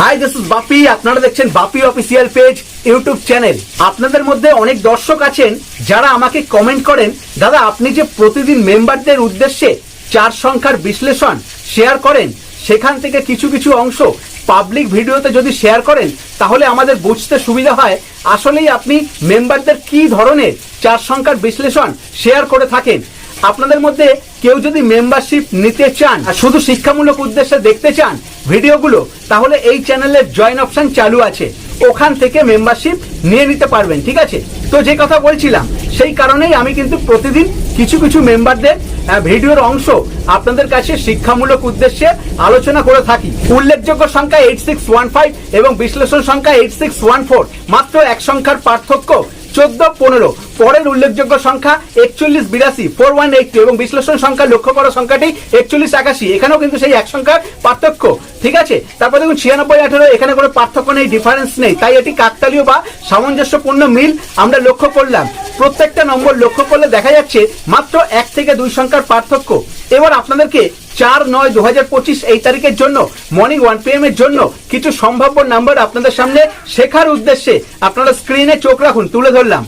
Hi this is Bapi আপনারা দেখছেন Bapi official page YouTube channel আপনাদের মধ্যে অনেক দর্শক আছেন যারা আমাকে কমেন্ট করেন, দাদা, আপনি যে প্রতিদিন মেম্বারদের উদ্দেশ্যে চার সংখ্যার বিশ্লেষণ শেয়ার করেন, সেখান থেকে কিছু কিছু অংশ পাবলিক ভিডিওতে যদি শেয়ার করেন, তাহলে আমাদের বুঝতে সুবিধা হয়। আসলেই আপনি মেম্বারদের কি ধরনের চার সংখ্যার বিশ্লেষণ শেয়ার করে থাকেন? আপনাদের মধ্যে কেউ যদি মেম্বারশিপ নিতে চান আর শুধু শিক্ষামূলক উদ্দেশ্যে দেখতে চান ভিডিওগুলো, তাহলে এই চ্যানেলের জয়েন অপশন চালু আছে। ওখান থেকে মেম্বারশিপ নিয়ে নিতে পারবেন, ঠিক আছে? তো যে কথা বলছিলাম, সেই কারণেই আমি কিন্তু প্রতিদিন কিছু কিছু মেম্বারদের ভিডিওর অংশ আপনাদের কাছে শিক্ষামূলক উদ্দেশ্যে আলোচনা করে থাকি। উল্লেখযোগ্য সংখ্যা এইট সিক্স ওয়ান ফাইভ এবং বিশ্লেষণ সংখ্যা এইট সিক্স ওয়ান ফোর মাত্র এক সংখ্যার পার্থক্য চোদ্দ, পনেরো। পরের উল্লেখযোগ্য সংখ্যা একচল্লিশ, বিরাশি, ফোর ওয়ান এইট এবং বিশ্লেষণ সংখ্যা, লক্ষ্য করা সংখ্যাটি একচল্লিশ, একাশি। এখানেও কিন্তু সেই এক সংখ্যার পার্থক্য। ঠিক আছে? তারপর দেখুন, ছিয়ানব্বই, আঠেরো, এখানে কোনো পার্থক্য নেই ডিফারেন্স নেই। তাই এটি কাকতালীয় বা সামঞ্জস্যপূর্ণ মিল আমরা লক্ষ্য করলাম। প্রত্যেকটা নম্বর লক্ষ্য করলে দেখা যাচ্ছে মাত্র এক থেকে দুই সংখ্যার পার্থক্য। এবার আপনাদেরকে চার নয় দু হাজার পঁচিশ এই তারিখের জন্য মর্নিং ওয়ান পি এম এর জন্য কিছু সম্ভাব্য নাম্বার আপনাদের সামনে শেখার উদ্দেশ্যে আপনারা স্ক্রিনে চোখ রাখুন, তুলে ধরলাম।